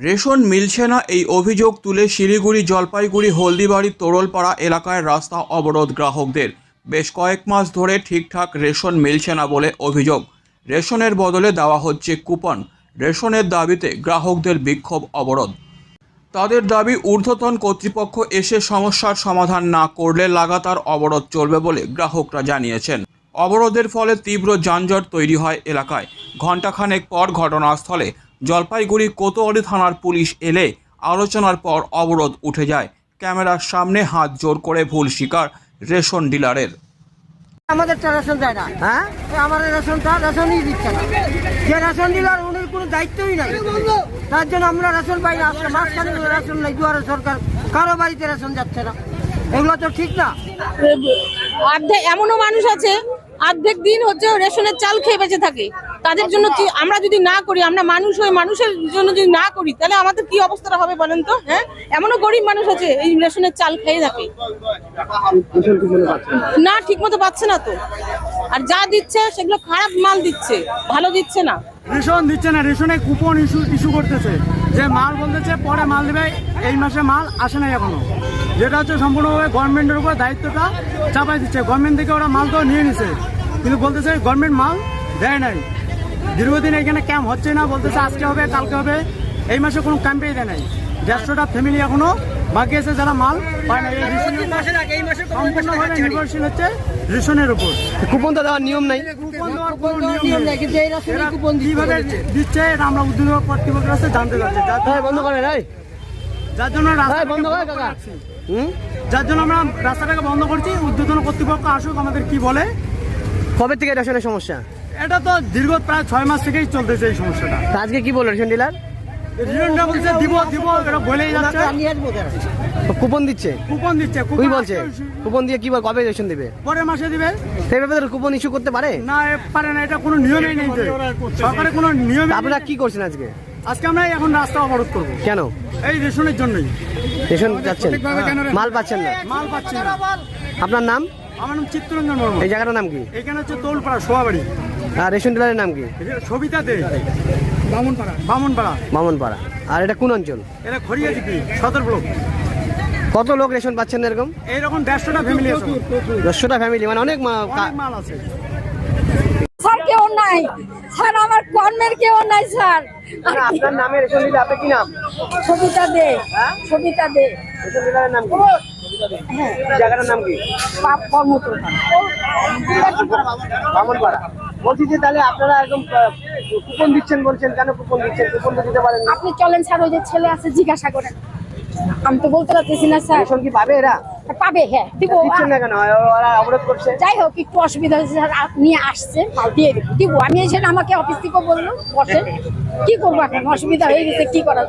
Ration মিলছে না এই অভিযোগ তুলে শিলিগুড়ি, জলপাইগুড়ি, হলদিবাড়ি, তোরলপাড়া এলাকায় রাস্তা অবরোধ গ্রাহকদের। বেশ কয়েক মাস ধরে ঠিকঠাক রেশন মিলছে না বলে অভিযোগ। রেশনের বদলে দেওয়া হচ্ছে কুপন। রেশনের দাবিতে গ্রাহকদের বিক্ষোভ অবরোধ। তাদের দাবি, ঊর্ধ্বতন কর্তৃপক্ষ এসে সমস্যার সমাধান না করলে লাগাতার অবরোধ চলবে বলে গ্রাহকরা জানিয়েছেন। অবরোধের ফলে তীব্র যানজট তৈরি হয় এলাকায়। ঘণ্টাখানেক পর ঘটনাস্থলে জলপাইগুড়ি কোতোয়ালি থানার পুলিশ এলে আলোচনার পর অবরোধ উঠে যায়। ক্যামেরার সামনে হাত জোর করে ভুল শিকার রেশন ডিলারের। আমাদেরটা রেশন দেয় না। হ্যাঁ? এই রেশনটা রেশনই দিচ্ছে না। যে রেশন দিলার উনির কোনো দায়িত্বই নাই। তার জন্য আমরা রেশন পাই না। আজকে মাঝখানে রেশন নেই। দুয়ারে সরকার কারও বাড়িতে রেশন যাচ্ছে না। এগুলো তো ঠিক না। এমনও মানুষ আছে অর্ধেক দিন হচ্ছে রেশনের চাল খেয়ে বেঁচে থাকে। তাদের জন্য কি আমরা যদি না করি, আমরা মানুষ হয়ে মানুষের জন্য যদি না করি, তাহলে আমাদের কি অবস্থাটা হবে বলেন তো? হ্যাঁ? এমনও গরিব মানুষ আছে, এই রেশনের চাল খেয়ে থাকে। না ঠিক মতো পাচ্ছে না তো। আর যা দিচ্ছে, সেগুলো খারাপ মাল দিচ্ছে, ভালো দিচ্ছে না। রেশন দিচ্ছে না, রেশনে কুপন ইস্যু ইস্যু করতেছে। যে মাল বলতেছে, পরে মাল দেবে, এই মাসে মাল আসে নাই এখনও। যেটা হচ্ছে সম্পূর্ণভাবে গভর্নমেন্টের উপর দায়িত্বটা চাপাই দিচ্ছে। গভর্নমেন্ট থেকে ওরা মাল তো নিয়ে নিছে। কিন্তু বলতেছে গভর্নমেন্ট মাল দেয় নাই। দীর্ঘদিন এখানে ক্যাম্প হচ্ছে না, বলতেছে আজকে হবে, কালকে হবে। এই মাসে কোনো ক্যাম্পেই দেয় নাই। দেড়শোটা ফ্যামিলি এখনও বাকি আছে যারা মাল পায় না সম্পূর্ণভাবে নির্ভরশীল হচ্ছে রেশনের উপর। কুপন তো দেওয়ার নিয়ম নাই। কীভাবে দিচ্ছে এটা আমরা উদ্যোগ কর্তৃপক্ষের কাছে জানতে চাচ্ছি। হ্যাঁ বন্ধ করে রাই যার জন্য রাস্তাটাকে বন্ধ করে কাকা। হুম? যার জন্য আমরা রাস্তাটাকে বন্ধ করছি উদ্যোতন কর্তৃপক্ষ আসুক আমাদের কি বলে। কবে থেকে রেশনের সমস্যা? এটা তো দীর্ঘ প্রায় ছয় মাস থেকেই চলতেছে এই সমস্যাটা। আজকে কি বলল রেশন ডিলার? রিজনটা বলছে দিব দিব এটা বলেই যাচ্ছে। নিয়ে আসব কেন? কুপন দিচ্ছে? কুপন দিচ্ছে কুপন বলছে কুপন দিয়ে কি বল কবে রেশন দেবে? পরের মাসে দিবে। সেই ব্যাপারে কুপন ইস্যু করতে পারে? না পারে না এটা কোনো নিয়মেই নেই সরকারের কোনো নিয়ম আপনারা কি করছেন আজকে? আজকে আমরা এখন রাস্তা অবরোধ করব। কেন? এই রেশনের জন্যই। রেশন যাচ্ছেন। মাল পাচ্ছেন না। মাল পাচ্ছি না। আপনার নাম? আমার নাম চিত্তরঞ্জন বর্মা এই জায়গাটার নাম কি? এখানে হচ্ছে তোলপাড়া সোয়াবাড়ি আর রেশন ডিলারের নাম কি? ছবিতাতে বামুনপাড়া। বামুনপাড়া? মামনপাড়া আর এটা কোন অঞ্চল? এটা খড়িয়া সদর ব্লক। কত লোক রেশন পাচ্ছেন এরকম? এইরকম দেড়শোটা ফ্যামিলি আছে। দশশোটা ফ্যামিলি মানে অনেক মাল আছে। স্যার কেউ নাই। স্যার আমার কর্মের কেউ নাই স্যার। আপনার নামে রেশন দিলে আপনার কি নাম? সবিতা দে সবিতা দে। রেশন ডিলারের নাম কি? জায়গাটার নাম কি? বামনপাড়া। বলছি যে তাহলে আপনারা একদম কুপন দিচ্ছেন বলছেন কেন কুপন দিচ্ছেন? কুপন তো দিতে পারেন না। আপনি চলেন স্যার ওই যে ছেলে আছে জিজ্ঞাসা করেন। আমি তো বলতে পারতেছি না স্যার। রেশন কি পাবে এরা? পাবে হ্যাঁ দিব দিচ্ছেন না কেন? ওরা অবরোধ করছে। যাই হোক একটু অসুবিধা হয়েছে স্যার আপনি আসছে মাল দিয়ে দিব। দিব আমি এসে আমাকে অফিস থেকে বলল বসেন কি করব এখন? অসুবিধা হয়ে গেছে কি করার?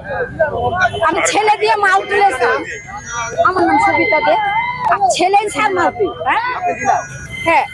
আমি ছেলে দিয়ে মাল তুলে আমার নাম সবিতা দে। ছেলেই স্যার মাল তুই হ্যাঁ? হ্যাঁ।